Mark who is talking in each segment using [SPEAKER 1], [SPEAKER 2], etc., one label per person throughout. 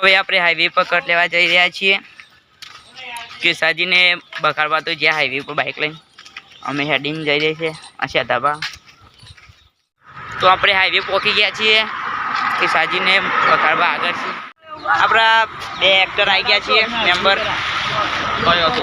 [SPEAKER 1] હવે આપણે હાઈવે પર કટ લેવા જઈ રહ્યા છીએ. કેસાજીને બખાડવા તો જ્યાં હાઈવે પર બાઇક લઈને. અમે હેડિંગ જઈ રહ્યા છીએ, અચ્છા તો આપણે હાઈવે પહોંચી ગયા છીએ કેસાજીને બખાડવા આગળ છીએ આપણા બે એક્ટર આવી ગયા છીએ મેમ્બર કયો હતો?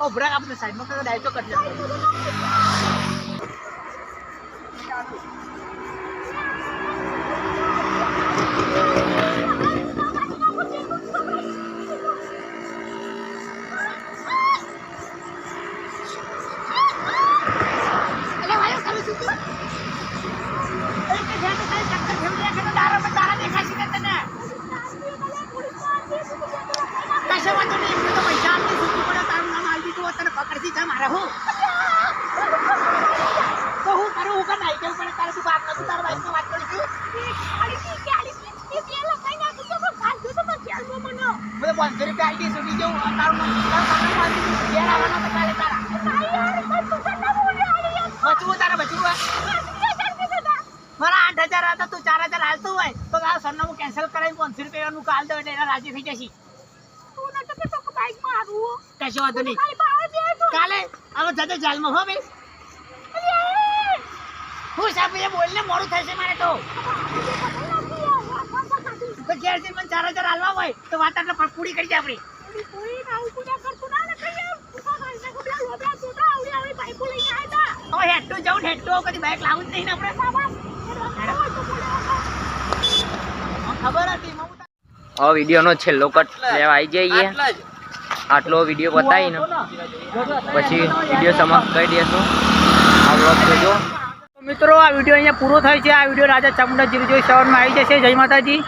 [SPEAKER 2] કશો પકડતી મારે હું? તો હું કરું હું કર નાઈ જવું પડે તારે તું વાત નથી? તારા બાઈકમાં વાત કરી મને પાંચસો રૂપિયા આલી દે જવું તારું નામ તારું નામ આલી દીધું ઘેર આવવાના તો કાલે તારા. બચવું તારા બચવું મારા આઠ હજાર હતા તું ચાર હજાર હાલતું હોય તો તારા સરનામું કેન્સલ કરાવી પાંચસો રૂપિયાનું કાલ દો એટલે એના રાજી થઈ જશે. કશો વાંધો નહીં. કાલે? હવે જજે જેલમાં હો ભાઈ હું સાહેબ એ બોલને મોડું થશે મારે તો. તો ઘેર જઈને મને ચાર હજાર હાલવા હોય તો વાત એટલે પૂરી કરી દે આપણે. હવે જવું ને કદી બાઈક લાવું જ નહીં ને આપણે. ખબર હતી મમતા.
[SPEAKER 1] વિડીયોનો છેલ્લો કટ લેવા આવી જઈએ. આટલો વીડિયો બતાવીને. પછી વીડિયો સમાપ્ત કરી દઈશું આ વ્લોગ જોજો.
[SPEAKER 2] મિત્રો, આ વીડિયો અહીંયા પૂરો થાય છે. આ વીડિયો રાજા ચામુંડા જીરો જોઈ સવારમાં આવી જશે. જય માતાજી.